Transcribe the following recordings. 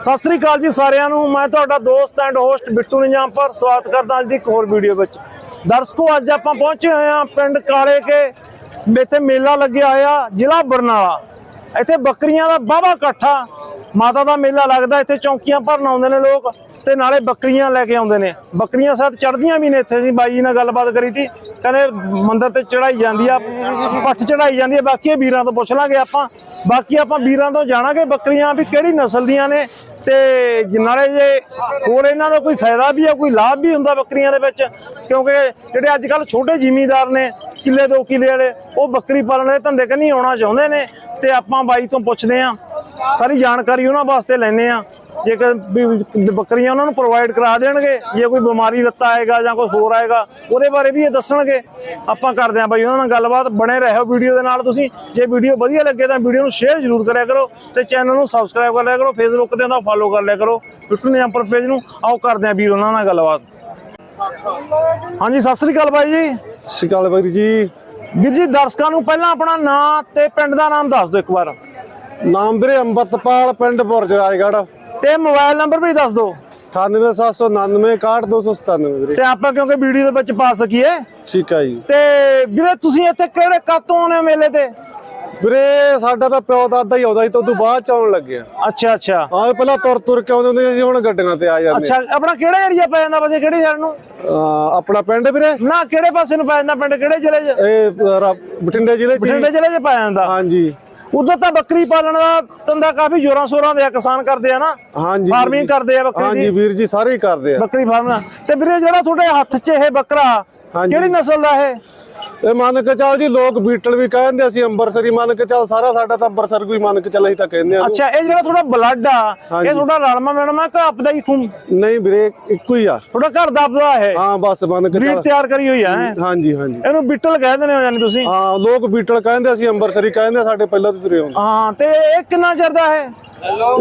ਸਤਿ ਸ੍ਰੀ ਅਕਾਲ ਜੀ ਸਾਰਿਆਂ ਨੂੰ। ਮੈਂ ਤੁਹਾਡਾ ਦੋਸਤ ਐਂਡ ਹੋਸਟ ਬਿੱਟੂ ਨਿਜਾਮ ਪਰ ਸਵਾਗਤ ਕਰਦਾ ਅੱਜ ਦੀ ਇੱਕ ਹੋਰ ਵੀਡੀਓ ਵਿੱਚ। ਦਰਸ਼ਕੋ, ਅੱਜ ਆਪਾਂ ਪਹੁੰਚੇ ਹੋਏ ਹਾਂ ਪਿੰਡ ਕਾਲੇ ਕੇ। ਇੱਥੇ ਮੇਲਾ ਲੱਗਿਆ ਹੋਇਆ, ਜ਼ਿਲ੍ਹਾ ਬਰਨਾਲਾ। ਇੱਥੇ ਬੱਕਰੀਆਂ ਦਾ ਬਾਵਾ ਇਕੱਠਾ। ਮਾਤਾ ਦਾ ਮੇਲਾ ਲੱਗਦਾ, ਇੱਥੇ ਚੌਂਕੀਆਂ ਭਰਨ ਆਉਂਦੇ ਨੇ ਲੋਕ। ਤੇ ਨਾਲੇ ਬੱਕਰੀਆਂ ਲੈ ਕੇ ਆਉਂਦੇ ਨੇ। ਬੱਕਰੀਆਂ ਸਾਥ ਚੜਦੀਆਂ ਵੀ ਨੇ ਇੱਥੇ ਸੀ ਬਾਈ ਜੀ ਨਾਲ ਗੱਲਬਾਤ ਕਰੀ ਤੀ। ਕਹਿੰਦੇ ਮੰਦਰ ਤੇ ਚੜਾਈ ਜਾਂਦੀ ਆ, ਪੱਠ ਚੜਾਈ ਜਾਂਦੀ ਆ, ਬਾਕੀ ਵੀਰਾਂ ਤੋਂ ਪੁੱਛ ਲਾਂਗੇ ਆਪਾਂ। ਬਾਕੀ ਆਪਾਂ ਵੀਰਾਂ ਤੋਂ ਜਾਣਾਂਗੇ ਬੱਕਰੀਆਂ ਵੀ ਕਿਹੜੀ ਨਸਲ ਦੀਆਂ ਨੇ ਤੇ ਨਾਲੇ ਜੇ ਹੋਰ ਇਹਨਾਂ ਦਾ ਕੋਈ ਫਾਇਦਾ ਵੀ ਆ, ਕੋਈ ਲਾਭ ਵੀ ਹੁੰਦਾ ਬੱਕਰੀਆਂ ਦੇ ਵਿੱਚ, ਕਿਉਂਕਿ ਜਿਹੜੇ ਅੱਜ ਕੱਲ ਛੋਟੇ ਜ਼ਿਮੀਂਦਾਰ ਨੇ, ਕਿੱਲੇ ਦੋ ਕਿੱਲੇ ਵਾਲੇ, ਉਹ ਬੱਕਰੀ ਪਾਲਣ ਦੇ ਧੰਦੇ ਕੰਨੀ ਆਉਣਾ ਚਾਹੁੰਦੇ ਨੇ ਤੇ ਆਪਾਂ ਬਾਈ ਤੋਂ ਪੁੱਛਦੇ ਆ। ਸਾਰੀ ਜਾਣਕਾਰੀ ਉਹਨਾਂ ਵਾਸਤੇ ਲੈਣੇ ਆ। ਜੇਕਰ ਬੱਕਰੀਆਂ ਉਹਨਾਂ ਨੂੰ ਪ੍ਰੋਵਾਈਡ ਕਰਾ ਦੇਣਗੇ ਜੇ ਕੋਈ ਬਿਮਾਰੀ ਲੱਤਾ ਆਏਗਾ ਜਾਂ ਕੋਈ ਹੋਰ ਆਏਗਾ ਉਹਦੇ ਬਾਰੇ ਵੀ ਇਹ ਦੱਸਣਗੇ। ਆਪਾਂ ਕਰਦੇ ਆਂ ਬਾਈ ਉਹਨਾਂ ਨਾਲ ਗੱਲਬਾਤ ਬਣੇ ਰਹੋ ਵੀਡੀਓ ਦੇ ਨਾਲ ਤੁਸੀਂ। ਜੇ ਵੀਡੀਓ ਵਧੀਆ ਲੱਗੇ ਤਾਂ ਵੀਡੀਓ ਨੂੰ ਸ਼ੇਅਰ ਜ਼ਰੂਰ ਕਰਿਆ ਕਰੋ ਤੇ ਚੈਨਲ ਨੂੰ ਸਬਸਕ੍ਰਾਈਬ ਕਰ ਲਿਆ ਕਰੋ ਫੇਸਬੁੱਕ ਤੇ ਉਹਦਾ ਫੋਲੋ ਕਰ ਲਿਆ ਕਰੋ। ਬਿੱਟੂ ਨਿਆਂਪਰ ਪੇਜ ਨੂੰ ਆਓ ਕਰਦੇ ਆਂ ਵੀਰ ਉਹਨਾਂ ਨਾਲ ਗੱਲਬਾਤ। ਹਾਂਜੀ ਸਤਿ ਸ੍ਰੀ ਅਕਾਲ ਬਾਈ ਜੀ। ਸਤਿ ਸ਼੍ਰੀ ਅਕਾਲ ਬਾਈ ਜੀ। ਵੀਰ ਜੀ ਦਰਸ਼ਕਾਂ ਨੂੰ ਪਹਿਲਾਂ ਆਪਣਾ ਨਾਂ ਤੇ ਪਿੰਡ ਦਾ ਨਾਮ ਦੱਸ ਦਿਓ ਇੱਕ ਵਾਰ। ਨਾਮ ਵੀਰੇ ਅੰਮ੍ਰਿਤਪਾਲ ਪਿੰਡ ਬੁਰਜ ਰਾਜਗੜ੍ਹ। ਤੇ ਮੋਬਾਈਲ ਨੰਬਰ ਵੀ ਦੱਸ ਦਿਓ। 98799 61297 ਵੀਰੇ। ਤੇ ਆਪਾਂ ਕਿਉਂਕਿ ਵੀਡੀਓ ਦੇ ਵਿੱਚ ਪਾ ਸਕੀਏ। ਠੀਕ ਹੈ ਜੀ। ਤੇ ਵੀਰੇ ਤੁਸੀਂ ਇੱਥੇ ਕਿਹੜੇ ਕਾਤੋਂ ਆਉਨੇ ਹੋ ਮੇਲੇ ਤੇ? ਵੀਰੇ ਸਾਡਾ ਤਾਂ ਪਿਓ ਦਾਦਾ ਹੀ ਆਉਂਦਾ ਸੀ ਤੋਂ ਬਾਅਦ ਚ ਆਉਣ ਲੱਗਿਆ ਅੱਛਾ ਅੱਛਾ। ਆਹ ਪਹਿਲਾਂ ਤੁਰ ਤੁਰ ਕੇ ਆਉਂਦੇ ਹੁੰਦੇ ਸੀ ਹੁਣ ਗੱਡੀਆਂ ਤੇ ਆ ਜਾਂਦੇ ਅੱਛਾ ਆਪਣਾ ਕਿਹੜਾ ਏਰੀਆ ਪੈ ਜਾਂਦਾ ਵਸੇ ਕਿਹੜੀ ਸਾਈਡ ਨੂੰ? ਅਹ ਆਪਣਾ ਪਿੰਡ ਵੀਰੇ? ਨਾ ਕਿਹੜੇ ਪਾਸੇ ਨੂੰ ਪੈ ਜਾਂਦਾ ਪਿੰਡ ਕਿਹੜੇ ਜ਼ਿਲ੍ਹੇ 'ਚ? ਇਹ ਰਾ- ਬਠਿੰਡੇ ਜ਼ਿਲ੍ਹੇ ਚ ਬਠਿੰਡੇ ਹੀ। ਜ਼ਿਲ੍ਹੇ 'ਚ ਪੈ ਜਾਂਦਾ। ਹਾਂਜੀ। ਉਧਰ ਤਾਂ ਬੱਕਰੀ ਪਾਲਣ ਦਾ ਧੰਦਾ ਕਾਫੀ ਜ਼ੋਰਾਂ ਸ਼ੋਰਾਂ ਦੇ ਆ ਕਿਸਾਨ ਕਰਦੇ ਆ ਨਾ। ਹਾਂਜੀ ਫਾਰਮਿੰਗ ਕਰਦੇ ਆ ਬੱਕਰੀ ਹਾਂਜੀ ਦੀ। ਵੀਰ ਜੀ ਸਾਰੇ ਹੀ ਕਰਦੇ ਆ। ਬੱਕਰੀ ਫਾਰਮ ਤੇ ਵੀਰੇ ਜਿਹੜਾ ਤੁਹਾਡੇ ਹੱਥ 'ਚ ਇਹ ਬੱਕਰਾ ਹਾਂਜੀ। ਕਿਹੜੀ ਨਸਲ ਦਾ ਇਹ? ਇਹ ਮੰਨ ਕੇ ਚੱਲ ਜੀ ਲੋਕ ਬੀਟਲ ਵੀ ਕਹਿੰਦੇ ਅਸੀਂ ਅੰਬਰਸਰੀ ਮੰਨ ਕੇ ਚੱਲ ਸਾਰਾ ਸਾਡਾ ਤਾਂ ਅੰਬਰਸਰ ਕੋਈ ਮੰਨ ਕੇ ਚੱਲ ਅਸੀਂ ਤਾਂ ਕਹਿੰਦੇ ਆ ਅੱਛਾ ਇਹ ਜਿਹੜਾ ਤੁਹਾਡਾ ਬਲੱਡ ਆ। ਇਹ ਤੁਹਾਡਾ ਰਲਮਾ ਮਿਲਮਾ ਕਿ ਆਪਦਾ ਹੀ ਖੂਨ? ਨਹੀਂ ਵੀਰੇ ਇੱਕੋ ਹੀ ਆ। ਤੁਹਾਡਾ ਘਰ ਦਾ ਆਪਦਾ ਹੈ ਹਾਂ ਬਸ ਮੰਨ ਕੇ ਚੱਲ। ਤਿਆਰ ਕਰੀ ਹੋਈ ਆ? ਹਾਂਜੀ ਹਾਂਜੀ। ਇਹਨੂੰ ਬਿੱਟਲ ਕਹਿ ਦਿੰਦੇ ਹੋ ਯਾਨੀ ਤੁਸੀਂ? ਹਾਂ ਲੋਕ ਬੀਟਲ ਕਹਿੰਦੇ ਅਸੀਂ ਅੰਬਰਸਰੀ ਕਹਿੰਦੇ ਸਾਡੇ ਪਹਿਲਾਂ ਤੋਂ ਤੁਰੇ ਹੁੰਦੇ ਹਾਂ ਤੇ ਇਹ ਕਿੰਨਾ ਚਿਰ ਦਾ ਹੈ?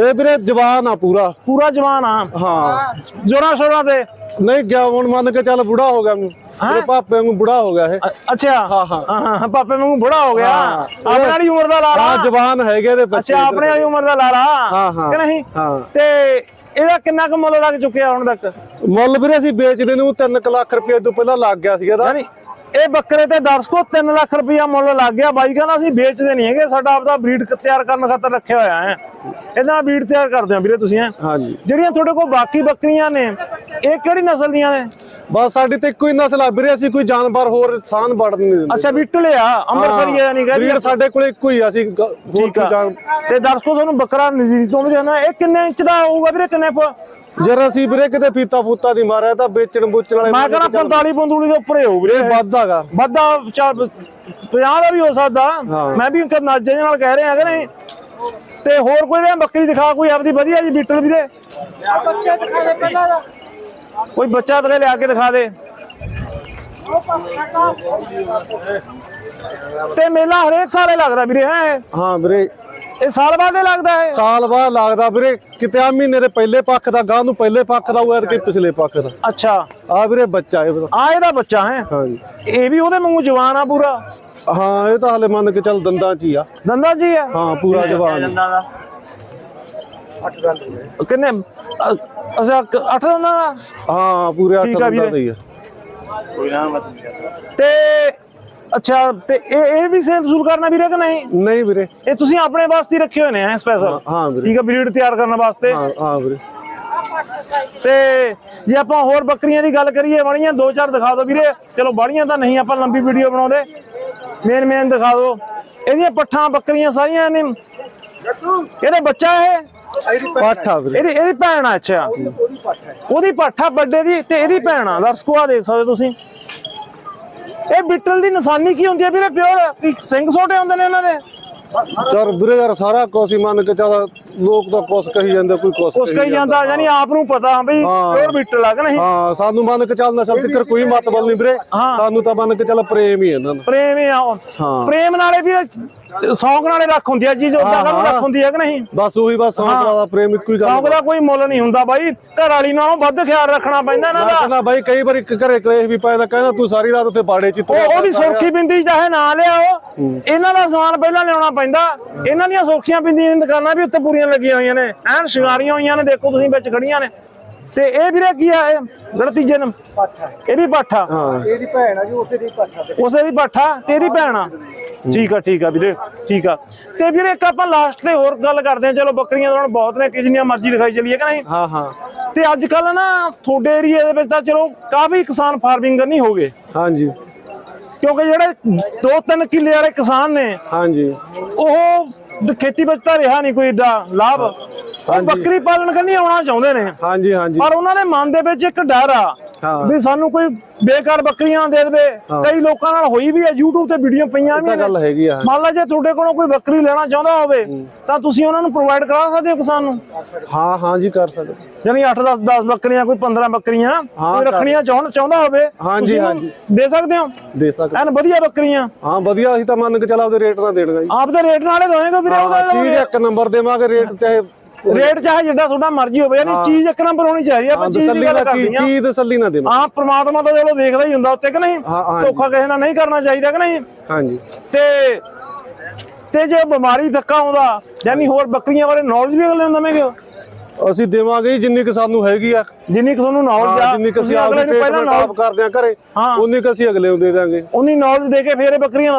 ਇਹ ਵੀਰੇ ਜਵਾਨ ਆ ਪੂਰਾ। ਪੂਰਾ ਜਵਾਨ ਆ? ਹਾਂ। ਜੋਰਾਂ ਸ਼ੋਰਾਂ ਤੇ? ਨਹੀਂ ਗਿਆ ਹੁਣ ਮੰਨ ਕੇ ਚੱਲ ਬੁੜਾ ਹੋ ਗਿਆ ਮੈਨੂੰ ਮੇਰੇ ਪਾਪੇ ਨੂੰ ਬੁੜਾ ਹੋ ਗਿਆ ਇਹ। ਅੱਛਾ। ਹਾਂ, ਹਾਂ। ਹਾਂ ਪਾਪੇ ਵਾਂਗੂ ਬੁੜਾ ਹੋ ਗਿਆ। ਆਪਣੇ ਵਾਲੀ ਉਮਰ ਦਾ ਲਾਲਾ। ਹਾਂ ਜਵਾਨ ਹੈਗੇ ਦੇ ਬੱਚੇ ਅੱਛਾ ਆਪਣੇ ਵਾਲੀ ਉਮਰ ਦਾ ਲਾਲਾ। ਹਾਂ, ਹਾਂ। ਕਿ ਨਹੀਂ? ਹਾਂ। ਤੇ ਇਹਦਾ ਕਿੰਨਾ ਕੁ ਮੁੱਲ ਲੱਗ ਚੁੱਕਿਆ ਹੁਣ ਤੱਕ? ਮੁੱਲ ਵੀਰੇ ਅਸੀਂ ਵੇਚਦੇ ਨੂੰ 3 ਲੱਖ ਰੁਪਏ ਤੋਂ ਪਹਿਲਾਂ ਲੱਗ ਗਿਆ ਸੀਗਾ ਦਾ ਯਾਨੀ ਇਹ ਬੱਕਰੇ ਤੇ ਦਰਸ਼ਕੋ 3 ਲੱਖ ਰੁਪਇਆ ਮੁੱਲ ਲੱਗ ਗਿਆ। ਬਾਈ ਕਹਿੰਦਾ ਅਸੀਂ ਵੇਚਦੇ ਨਹੀਂ ਹੈਗੇ। ਸਾਡਾ ਆਪਦਾ ਬਰੀਡ ਤਿਆਰ ਕਰਨ ਖਾਤਰ ਰੱਖਿਆ ਹੋਇਆ ਹੈ। ਇਹਦੇ ਬਰੀਡ ਤਿਆਰ ਕਰਦੇ ਹੋ ਵੀਰੇ ਤੁਸੀਂ? ਹਾਂਜੀ। ਜਿਹੜੀਆਂ ਤੁਹਾਡੇ ਕੋਲ ਬਾਕੀ ਬੱਕਰੀਆਂ ਨੇ ਇਹ ਕਿਹੜੀ ਨਸਲ ਦੀਆਂ ਨੇ? ਬਸ ਸਾਡੀ ਤੇ ਇੱਕੋ ਹੀ ਨਸਲ ਆ ਵੀਰੇ ਅਸੀਂ ਕੋਈ ਜਾਨਵਰ ਹੋਰ ਸਾਨ ਵੜਨ ਨਹੀਂ ਦਿੰਦੇ। ਅੱਛਾ ਬਿੱਟਲੇ ਆ ਅੰਮ੍ਰਿਤਸਰੀ ਆ ਨਹੀਂ ਕਹਿੰਦੀ ਸਾਡੇ ਕੋਲ ਇੱਕੋ ਹੀ ਆ ਅਸੀਂ ਹੋਰ ਕੋਈ ਜਾਨ ਤੇ ਦਰਸ਼ਕੋ ਤੁਹਾਨੂੰ ਬੱਕਰਾ ਨਜ਼ਦੀਕ ਤੋਂ ਵੀ ਜਾਣਾ ਇਹ ਕਿੰਨੇ ਇੰਚ ਦਾ ਹੋਊਗਾ ਵੀਰੇ ਕਿੰਨੇ ਫੁੱਟ? ਜਰ ਅਸੀਂ ਵੀਰੇ ਕਿਤੇ ਫੀਤਾ ਫੂਤਾ ਨਹੀਂ ਮਾਰਿਆ ਤਾਂ ਵੇਚਣ ਬੁੱਚਣ ਵਾਲੇ ਮੈਂ ਕਹਿੰਦਾ 45 ਪੰਦੂੜੀ ਦੇ ਉੱਪਰ ਹੀ ਹੋਊ ਵੀਰੇ। ਇਹ ਵੱਧਦਾਗਾ ਵੱਧਾ 50 ਦਾ ਵੀ ਹੋ ਸਕਦਾ। ਮੈਂ ਵੀ ਨਾਜੇ ਨਾਲ ਕਹਿ ਰਿਹਾ ਕਿ ਨਹੀਂ। ਤੇ ਹੋਰ ਕੋਈ ਨਾ ਬੱਕਰੀ ਦਿਖਾ ਕੋਈ ਆਪਦੀ ਵਧੀਆ ਜੀ ਬੀਟਲ ਵੀਰੇ? ਕੋਈ ਬੱਚਾ ਤੇ ਲਿਆ ਕੇ ਦਿਖਾ ਦੇ। ਤੇ ਮੇਲਾ ਹਰੇਕ ਸਾਲੇ ਲੱਗਦਾ ਵੀਰੇ ਹੈ? ਹਾਂ ਵੀਰੇ। ਇਹ ਸਾਲ ਬਾਅਦ ਹੀ ਲੱਗਦਾ ਹੈ। ਸਾਲ ਬਾਅਦ ਲੱਗਦਾ ਵੀਰੇ। ਕਿਤੇ ਆ ਮਹੀਨੇ ਦੇ ਪਹਿਲੇ ਪੱਖ ਦਾ ਗਾਂ ਨੂੰ ਪਹਿਲੇ ਪੱਖ ਦਾ ਹੋਇਆ ਤੇ ਪਿਛਲੇ ਪੱਖ ਦਾ। ਅੱਛਾ। ਆ ਵੀਰੇ ਬੱਚਾ ਇਹ ਆ ਇਹਦਾ ਬੱਚਾ ਹੈ? ਹਾਂਜੀ। ਇਹ ਵੀ ਉਹਦੇ ਵਾਂਗੂ ਜਵਾਨ ਆ ਪੂਰਾ? ਹਾਂ ਇਹ ਤਾਂ ਹਲੇ ਮੰਨ ਕੇ ਚੱਲ ਦੰਦਾਂ ਚ ਹੀ ਆ। ਦੰਦਾ ਜੀ ਹੈ ਹਾਂ ਪੂਰਾ ਜਵਾਨ ਕਿੰਨੇ? ਅ- ਅੱਛਾ ਕ- ਅੱਠ ਦੰਦਾਂ ਦਾ? ਹਾਂ ਪੂਰੇ ਅੱਠ ਠੀਕ ਆ ਦੰਦਾਂ ਵੀਰੇ। ਦੇ ਹੀ ਆ। ਤੇ ਅੱਛਾ ਤੇ ਇਹ ਇਹ ਵੀ ਸੇਲ ਸੂਲ ਕਰਨਾ ਵੀਰੇ ਕਿ ਨਹੀਂ? ਨਹੀਂ ਵੀਰੇ। ਇਹ ਤੁਸੀਂ ਆਪਣੇ ਵਾਸਤੇ ਹੀ ਰੱਖੇ ਹੋਏ ਨੇ ਸਪੈਸ਼ਲ ਹਾਂ ਵੀਰੇ। ਠੀਕ ਹੈ ਬਰੀਡ ਤਿਆਰ ਕਰਨ ਵਾਸਤੇ। ਹਾਂ ਹਾਂ ਵੀਰੇ। ਤੇ ਜੇ ਆਪਾਂ ਹੋਰ ਬੱਕਰੀਆਂ ਦੀ ਗੱਲ ਕਰੀਏ ਵਾਲੀਆਂ ਦੋ ਚਾਰ ਦਿਖਾ ਦਿਓ ਵੀਰੇ। ਚਲੋ ਬਾੜੀਆਂ ਤਾਂ ਨਹੀਂ ਆਪਾਂ ਲੰਬੀ ਵੀਡੀਓ ਬਣਾਉਂਦੇ। ਮੇਨ ਮੇਨ ਦਿਖਾ ਦਿਓ। ਇਹਦੀਆਂ ਪੱਠਾਂ ਬੱਕਰੀਆਂ ਸਾਰੀਆਂ ਨੇ ਇਹਦਾ ਬੱਚਾ ਇਹ? ਪੱਠ ਆ। ਵੀਰੇ। ਇਹਦੀ ਇਹਦੀ ਭੈਣ ਆ ਅੱਛਾ। ਉਹਦੀ ਪਾਠਾ ਵੱਡੇ ਦੀ ਤੇ ਇਹਦੀ ਭੈਣ ਆ। ਦਰਸ਼ਕੋ ਆ ਦੇਖ ਸਕਦੇ ਤੁਸੀਂ। ਇਹ ਬਿੱਟਲ ਦੀ ਨਿਸ਼ਾਨੀ ਕੀ ਹੁੰਦੀ ਹੈ ਵੀਰੇ ਪਿਓਰ? ਕੀ ਸਿੰਘ ਛੋਟੇ ਹੁੰਦੇ ਨੇ ਇਹਨਾਂ ਦੇ। ਯਾਰ ਵੀਰੇ ਯਾਰ ਸਾਰਾ ਕੁਛ ਹੀ ਮੰਨ ਕੇ ਚੱਲ ਲੋਕ ਤਾਂ ਕੁਛ ਕਹੀ ਜਾਂਦੇ ਕੋਈ ਕੁਛ ਕਹੀ ਜਾਂਦਾ ਯਾਨੀ ਆਪ ਨੂੰ ਪਤਾ ਹਾਂ ਬਈ ਹਾਂ। ਪਿਓਰ ਬਿੱਟਲ ਆ ਕਿ ਨਹੀਂ? ਹਾਂ ਸਾਨੂੰ ਮੰਨ ਕੇ ਚੱਲ ਨਸ਼ਲ ਤਿੱਕਰ ਕੋਈ ਮਤਲਬ ਨਹੀਂ ਵੀਰੇ। ਹਾਂ। ਸਾਨੂੰ ਤਾਂ ਮੰਨ ਕੇ ਚੱਲ ਪ੍ਰੇਮ ਹੀ ਇਹਨਾਂ ਦਾ। ਪ੍ਰੇਮ ਹੀ ਆ। ਉਹ। ਹਾਂ। ਪ੍ਰੇਮ ਨਾਲੇ ਵੀ ਸੌਂਕ ਨਾਲੇ ਰੱਖ ਹੁੰਦੀ ਆ ਚੀਜ਼ ਉਦਾਂ ਕਾਹਨੂੰ। ਰੱਖ ਹੁੰਦੀ ਆ ਕਿ ਨਹੀਂ? ਬਸ ਉਹੀ ਬਸ ਸੌਂਕ ਦਾ ਪ੍ਰੇਮ ਇੱਕੋ ਹੀ ਗੱਲ ਸੌਂਕ ਦਾ ਕੋਈ ਮੁੱਲ ਨਹੀਂ ਹੁੰਦਾ ਬਾਈ। ਘਰ ਵਾਲੀ ਨਾਲੋਂ ਵੱਧ ਖਿਆਲ ਰੱਖਣਾ ਪੈਂਦਾ ਇਹਨਾਂ ਦਾ। ਕਹਿੰਦਾ ਬਾਈ ਕਈ ਵਾਰੀ ਇੱਕ ਘਰੇ ਕਲੇਸ਼ ਵੀ ਪੈਦਾ ਕਹਿੰਦਾ ਤੂੰ ਸਾਰੀ ਰਾਤ ਉੱਥੇ ਬਾੜੇ ਚ ਉਹ ਉਹਦੀ ਸੁਰਖੀ ਬਿੰਦੀ ਚਾਹੇ ਨਾ ਲਿਆਓ। ਇਹਨਾਂ ਦਾ ਸਮਾਨ ਪਹਿਲਾਂ ਲਿਆਉਣਾ ਪੈਂਦਾ। ਇਹਨਾਂ ਦੀਆਂ ਸੁਰਖੀਆਂ ਬਿੰਦੀਆਂ ਦੀਆਂ ਦੁਕਾਨਾਂ ਵੀ ਉੱਤੇ ਪੂਰੀਆਂ ਲੱਗੀਆਂ ਹੋਈਆਂ ਨੇ। ਐਨ ਸ਼ਿੰਗਾਰੀਆਂ ਹੋਈਆਂ ਨੇ ਦੇਖੋ ਤੁਸੀਂ ਵਿੱਚ ਖੜੀਆਂ ਨੇ। ਤੇ ਇਹ ਵੀਰੇ ਕੀ ਆ ਇਹ ਜਿਹੜਾ ਤੀਜੇ ਇਹ ਵੀ ਪਾਠਾ। ਹਾਂ। ਇਹਦੀ ਭੈਣ ਆ ਜੀ ਉਸੇ ਦੀ ਪਾਠਾ ਉਸੇ ਦੀ ਪਾਠਾ ਤੇ ਇਹਦੀ ਭੈਣ ਆ। ਠੀਕ ਆ ਠੀਕ ਆ ਵੀਰੇ ਠੀਕ ਆ। ਤੇ ਵੀਰੇ ਇੱਕ ਆਪਾਂ ਲਾਸਟ ਤੇ ਹੋਰ ਗੱਲ ਕਰਦੇ ਆ ਚਲੋ ਬੱਕਰੀਆਂ ਹੁਣ ਬਹੁਤ ਨੇ ਕਿ ਜਿੰਨੀਆਂ ਮਰਜ਼ੀ ਦਿਖਾਈ ਚੱਲੀਏ ਕਿ ਨਹੀਂ? ਹਾਂ ਹਾਂ। ਤੇ ਅੱਜ ਕੱਲ ਨਾ ਤੁਹਾਡੇ ਏਰੀਆ ਦੇ ਵਿੱਚ ਤਾਂ ਚਲੋ ਕਾਫੀ ਕਿਸਾਨ ਫਾਰਮਿੰਗ ਕਰਨੀ ਹੋ ਗਏ। ਹਾਂਜੀ। ਕਿਉਂਕਿ ਜਿਹੜੇ 2-3 ਕਿੱਲੇ ਵਾਲੇ ਕਿਸਾਨ ਨੇ ਹਾਂਜੀ। ਉਹ ਦ- ਖੇਤੀ ਵਿੱਚ ਤਾਂ ਰਿਹਾ ਨਹੀਂ ਕੋਈ ਏਡਾ ਲਾਭ। ਬੱਕਰੀ ਪਾਲਣ ਕਰਨੀ ਆਉਣਾ ਚਾਹੁੰਦੇ ਨੇ। ਹਾਂਜੀ ਹਾਂਜੀ। ਪਰ ਉਹਨਾਂ ਦੇ ਮਨ ਦੇ ਵਿੱਚ ਇੱਕ ਡਰ ਆ। ਵੀ ਸਾਨੂੰ ਕੋਈ ਬੇਕਾਰ ਬੱਕਰੀਆਂ ਦੇ ਦੇਵੇ। ਕਈ ਲੋਕਾਂ ਨਾਲ ਹੋਈ ਵੀ ਆ YouTube ਤੇ ਵੀਡੀਓ ਪਈਆਂ ਵੀ ਗੱਲ ਹੈਗੀ ਆ। ਮੰਨ ਲਾ ਜੇ ਤੁਹਾਡੇ ਕੋਲੋਂ ਕੋਈ ਬੱਕਰੀ ਲੈਣਾ ਚਾਹੁੰਦਾ ਹੋਵੇ ਤਾਂ ਤੁਸੀਂ ਉਹਨਾਂ ਨੂੰ ਪ੍ਰੋਵਾਈਡ ਕਰਾ ਸਕਦੇ ਹੋ ਕਿਸਾਨ ਨੂੰ? ਹਾਂ ਹਾਂ ਜੀ ਕਰ ਸਕਦੇ। ਯਾਨੀ 8 10 10 ਬੱਕਰੀਆਂ ਕੋਈ 15 ਬੱਕਰੀਆਂ ਕੋਈ ਰੱਖਣੀਆਂ ਚਾਹੁੰ ਚਾਹੁੰਦਾ ਹੋਵੇ ਤੁਸੀਂ। ਦੇ ਸਕਦੇ ਹੋ? ਦੇ ਸਕਦੇ। ਐਨ ਵਧੀਆ ਬੱਕਰੀਆਂ। ਹਾਂ ਵਧੀਆ ਅਸੀਂ ਤਾਂ ਮੰਨ ਕੇ ਚੱਲ ਆਪਦੇ ਰੇਟ ਨਾਲ ਦੇਣਗਾ ਜੀ। ਆਪ ਦੇ ਰੇਟ ਨਾਲੇ ਦੋਏਗਾ ਵੀਰੇ ਹਾਂ ਉਹਦਾ ਚੀਜ਼ ਇੱਕ ਨੰਬਰ ਦੇਵਾਂਗੇ ਰੇਟ ਚਾਹੇ ਰੇਟ ਚਾਹੇ ਜਿੱਡਾ ਤੁਹਾਡਾ ਮਰਜ਼ੀ ਹੋਵੇ ਯਾਨੀ ਚੀਜ਼ ਇੱਕ ਨੰਬਰ ਹੋਣੀ ਚਾਹੀਦੀ ਆ ਆਪਾਂ ਚੀਜ਼ ਦੀ ਗੱਲ ਕਰਦੇ ਹਾਂ ਚੀਜ਼ ਤਸੱਲੀ ਨਾਲ ਦੇਵਾਂ ਹਾਂ ਪ੍ਰਮਾਤਮਾ ਤਾਂ ਚਲੋ ਦੇਖਦਾ ਹੀ ਹੁੰਦਾ ਉੱਤੇ ਕਿ ਨਹੀਂ। ਧੋਖਾ ਕਿਸੇ ਨਾਲ ਨਹੀਂ ਕਰਨਾ ਚਾਹੀਦਾ ਕਿ ਨਹੀਂ? ਹਾਂਜੀ। ਤੇ ਤੇ ਜੇ ਬਿਮਾਰੀ ਧੱਕਾ ਆਉਂਦਾ ਯਾਨੀ ਹੋਰ ਬੱਕਰੀਆਂ ਬਾਰੇ ਨੌਲੇਜ ਵੀ ਅਗਲੇ ਨੂੰ ਦਵੇਂਗੇ ਅਸੀਂ ਦੇਵਾਂਗੇ ਜੀ ਜਿੰਨੀ ਕਿ ਸਾਨੂੰ ਹੈਗੀ ਆ। ਜਿੰਨੀ ਕੁ ਤੁਹਾਨੂੰ ਨੌਲੇਜ ਹਾਂ ਆ ਜਿੰਨੀ ਕਿ ਤੁਸੀਂ ਅਸੀਂ ਅਗਲੇ ਨੂੰ ਪਹਿਲਾਂ ਕਰਦੇ ਆ ਘਰੇ ਹਾਂ। ਉਨੀ ਕਿ ਅਸੀਂ ਅਗਲੇ ਨੂੰ ਦੇ ਦਾਂਗੇ। ਉਨੀ ਨੌਲੇਜ ਦੇ ਕੇ ਫੇਰ ਇਹ ਬੱਕਰੀਆਂ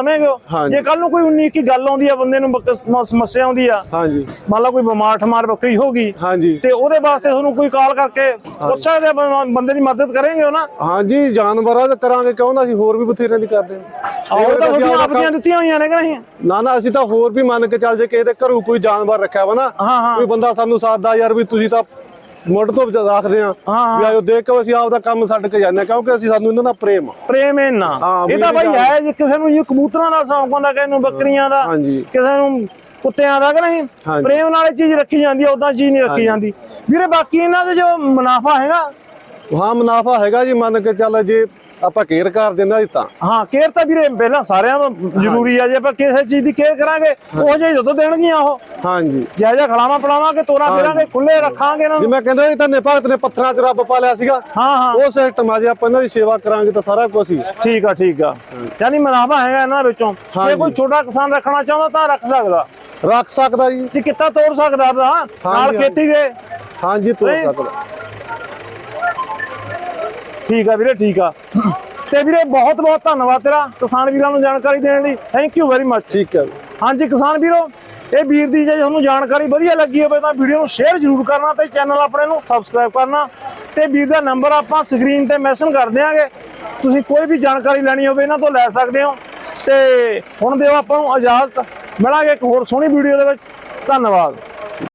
ਹਾਂਜੀ। ਜੇ। ਕੱਲ ਨੂੰ ਕੋਈ ਉਨੀ ਕੀ ਗੱਲ ਆਉਂਦੀ ਆ ਬੰਦੇ ਨੂੰ ਸਮੱਸਿਆ ਆਉਂਦੀ ਆ ਹਾਂਜੀ ਮੰਨ ਲਾ ਕੋਈ ਬਿਮਾਰ ਠਮਾਰ ਬੱਕਰੀ ਹੋ ਗਈ ਹਾਂਜੀ ਤੇ ਉਹਦੇ ਵਾਸਤੇ ਤੁਹਾਨੂੰ ਕੋਈ ਕਾਲ ਕਰਕੇ ਪੁੱਛ ਸਕਦੇ ਆ, ਬੰਦੇ ਦੀ ਮਦਦ ਕਰੇਂਗੇ ਉਹ ਨਾ? ਹਾਂਜੀ ਜਾਨਵਰਾਂ ਦਾ ਕਰਾਂਗੇ ਕਿਉਂ ਨਾ ਅਸੀਂ ਹੋਰ ਵੀ ਬਥੇਰਿਆਂ ਦੀ ਕਰਦੇ ਹਾਂ। ਆਹ ਉਹ ਤਾਂ ਆਪਦਾ ਆਪਦੀਆਂ ਦਿੱਤੀਆਂ ਹੋਈਆਂ ਨੇ ਕਿ ਨਹੀਂ? ਨਾ ਨਾ ਅਸੀਂ ਤਾਂ ਹੋਰ ਵੀ ਮੰਨ ਕੇ ਚੱਲ ਜੇ ਕਿਸੇ ਦੇ ਘਰੋਂ ਕੋਈ ਜਾਨਵਰ ਰੱਖਿਆ ਵਾ ਨਾ ਹਾਂ, ਹਾਂ। ਕੋਈ ਬੰਦਾ ਸਾਨੂੰ ਸਾਦਾ ਯਾਰ ਵੀ ਤੁਸੀਂ ਤਾਂ ਮੁੱਢ ਤੋਂ ਰੱਖਦੇ ਆ ਵੀ ਆਇਓ ਦੇਖ ਕੇ ਅਸੀਂ ਆਪਦਾ ਕੰਮ ਛੱਡ ਕੇ ਜਾਂਦੇ ਕਿਉਂਕਿ ਅਸੀਂ ਸਾਨੂੰ ਇਹਨਾਂ ਦਾ ਪ੍ਰੇਮ ਆ। ਪ੍ਰੇਮ ਹਾਂ, ਇਹ ਤਾਂ ਬਈ ਹੈ ਜੇ ਕਿਸੇ ਨੂੰ ਜੀ ਕਬੂਤਰਾਂ ਦਾ ਸ਼ੌਂਕ ਹੁੰਦਾ ਕਿਸੇ ਨੂੰ ਬੱਕਰੀਆਂ ਦਾ। ਕਿਸੇ ਨੂੰ ਕੁੱਤਿਆਂ ਦਾ ਕਿ ਨਹੀਂ। ਪ੍ਰੇਮ ਨਾਲ ਇਹ ਚੀਜ਼ ਰੱਖੀ ਜਾਂਦੀ ਹੈ ਉਦਾਂ ਚੀਜ਼ ਨਹੀਂ ਰੱਖੀ ਜਾਂਦੀ। ਵੀਰੇ ਬਾਕੀ ਇਹਨਾਂ ਦੇ ਜੋ ਮੁਨਾਫਾ ਹੈਗਾ? ਹਾਂ ਮੁਨਾਫਾ ਹੈਗਾ ਜੀ ਮੰਨ ਕੇ ਚੱਲ ਜੇ ਆਪਾਂ ਕੇਅਰ ਕਰ ਦਿੰਦਾ ਜੀ ਤਾਂ। ਹਾਂ ਕੇਅਰ ਤਾਂ ਵੀਰੇ ਪਹਿਲਾਂ ਸਾਰਿਆਂ ਤੋਂ ਜ਼ਰੂਰੀ ਆ ਜੇ ਆਪਾਂ ਕਿਸੇ ਚੀਜ਼ ਦੀ ਕੇਅਰ ਕਰਾਂਗੇ ਉਹ ਜਿਹੀ ਜਦੋਂ ਦੇਣਗੀਆਂ ਉਹ। ਹਾਂਜੀ। ਜਿਹਾ ਜਿਹਾ ਖਲਾਵਾ ਪਲਾਵਾਂਗੇ ਤੋਰਾ ਫੇਰਾਂਗੇ ਖੁੱਲੇ ਰੱਖਾਂਗੇ ਇਹਨਾਂ ਨੂੰ। ਜਿਵੇਂ ਕਹਿੰਦੇ ਇਹ ਤਾਂ ਨੇ ਭਗਤ ਨੇ ਪੱਥਰਾਂ 'ਚ ਰੱਬ ਪਾ ਲਿਆ ਸੀਗਾ। ਹਾਂ ਹਾਂ। ਉਹ ਸਿਸਟਮ ਆ ਜੇ ਆਪਾਂ ਇਹਨਾਂ ਦੀ ਸੇਵਾ ਕਰਾਂਗੇ ਤਾਂ ਸਾਰਾ ਕੁਝ ਹੀ। ਠੀਕ ਆ ਠੀਕ ਆ। ਯਾਨੀ ਮੁਨਾਫਾ ਹੈਗਾ ਇਹਨਾਂ ਵਿੱਚੋਂ। ਜੇ। ਕੋਈ ਛੋਟਾ ਕਿਸਾਨ ਰੱਖਣਾ ਚਾਹੁੰਦਾ ਤਾਂ ਰੱਖ ਸਕਦਾ। ਰੱਖ ਸਕਦਾ ਜੀ। ਜੀ ਕਿੱਤਾ ਤੋੜ ਸਕਦਾ ਆਪਦਾ। ਨਾਲ। ਖੇਤੀ ਦੇ। ਹਾਂਜੀ ਤੋੜ। ਸਕਦਾ। ਠੀਕ ਆ ਵੀਰੇ ਠੀਕ ਆ। ਤੇ ਵੀਰੇ ਬਹੁਤ ਬਹੁਤ ਧੰਨਵਾਦ ਤੇਰਾ ਕਿਸਾਨ ਵੀਰਾਂ ਨੂੰ ਜਾਣਕਾਰੀ ਦੇਣ ਲਈ। ਥੈਂਕ ਯੂ ਵੈਰੀ ਮਚ ਠੀਕ ਹੈ ਹਾਂਜੀ ਕਿਸਾਨ ਵੀਰੋ ਇਹ ਵੀਰ ਦੀ ਜੇ ਤੁਹਾਨੂੰ ਜਾਣਕਾਰੀ ਵਧੀਆ ਲੱਗੀ ਹੋਵੇ ਤਾਂ ਵੀਡੀਓ ਨੂੰ ਸ਼ੇਅਰ ਜ਼ਰੂਰ ਕਰਨਾ ਤੇ ਚੈਨਲ ਆਪਣੇ ਨੂੰ ਸਬਸਕ੍ਰਾਈਬ ਕਰਨਾ। ਤੇ ਵੀਰ ਦਾ ਨੰਬਰ ਆਪਾਂ ਸਕਰੀਨ ਤੇ ਮੈਂਸ਼ਨ ਕਰ ਦਿਆਂਗੇ। ਤੁਸੀਂ ਕੋਈ ਵੀ ਜਾਣਕਾਰੀ ਲੈਣੀ ਹੋਵੇ ਇਹਨਾਂ ਤੋਂ ਲੈ ਸਕਦੇ ਹੋ। ਤੇ ਹੁਣ ਦਿਓ ਆਪਾਂ ਨੂੰ ਇਜਾਜ਼ਤ। ਮਿਲਾਂਗੇ ਇੱਕ ਹੋਰ ਸੋਹਣੀ ਵੀਡੀਓ ਦੇ ਵਿੱਚ। ਧੰਨਵਾਦ।